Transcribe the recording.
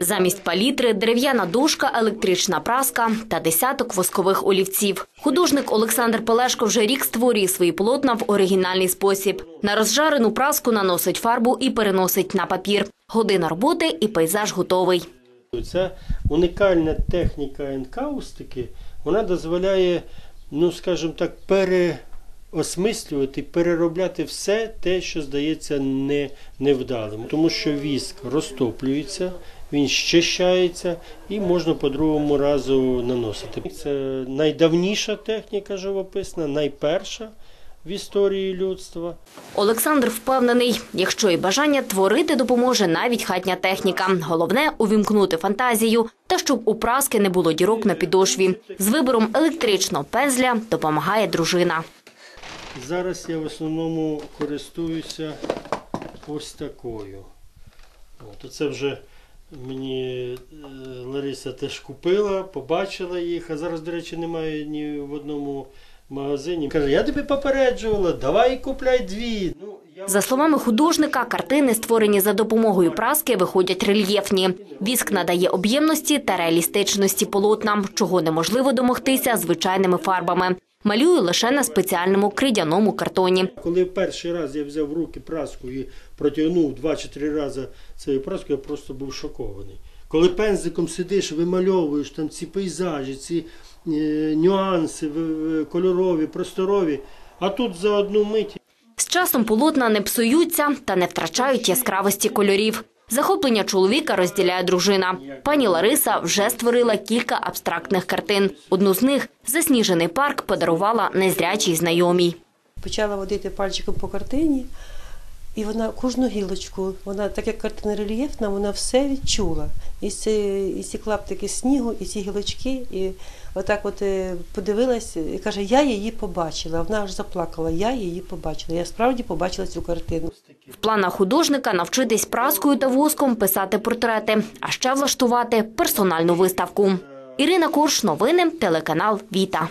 Замість палітри дерев'яна дошка, електрична праска та десяток воскових олівців. Художник Олександр Пелешко вже рік створює свої полотна в оригінальний спосіб. На розжарену праску наносить фарбу і переносить на папір. Година роботи і пейзаж готовий. Ця унікальна техніка енкаустики, вона дозволяє, ну скажімо так, переосмислювати, переробляти все те, що здається не, невдалим. Тому що віск розтоплюється, він щищається і можна по другому разу наносити. Це найдавніша техніка живописна, найперша в історії людства. Олександр впевнений, якщо і бажання творити допоможе навіть хатня техніка. Головне увімкнути фантазію та щоб у праски не було дірок на підошві. З вибором електричного пензля допомагає дружина. Зараз я в основному користуюся ось такою. От, це вже мені е, Лариса теж купила, побачила їх, а зараз, до речі, немає ні в одному магазині. Каже, я тобі попереджувала, давай купляй дві. Ну. За словами художника, картини, створені за допомогою праски, виходять рельєфні. Віск надає об'ємності та реалістичності полотнам, чого неможливо домогтися звичайними фарбами. Малюю лише на спеціальному кридяному картоні. Коли перший раз я взяв в руки праску і протягнув два чи три рази цією праскою, я просто був шокований. Коли пензиком сидиш, вимальовуєш там ці пейзажі, ці е, нюанси кольорові, просторові, а тут за одну мить З часом полотна не псуються та не втрачають яскравості кольорів. Захоплення чоловіка розділяє дружина. Пані Лариса вже створила кілька абстрактних картин. Одну з них засніжений парк подарувала незрячій знайомій. почала водити пальчиком по картині, і вона кожну гілочку, вона, так як картина рельєфна, вона все відчула. І ці, і ці клаптики снігу, і ці гілочки. І отак от е, подивилась і каже, я її побачила. Вона аж заплакала, я її побачила. Я справді побачила цю картину. В планах художника навчитись праскою та воском писати портрети, а ще влаштувати персональну виставку. Ірина Курш, новини, телеканал Віта.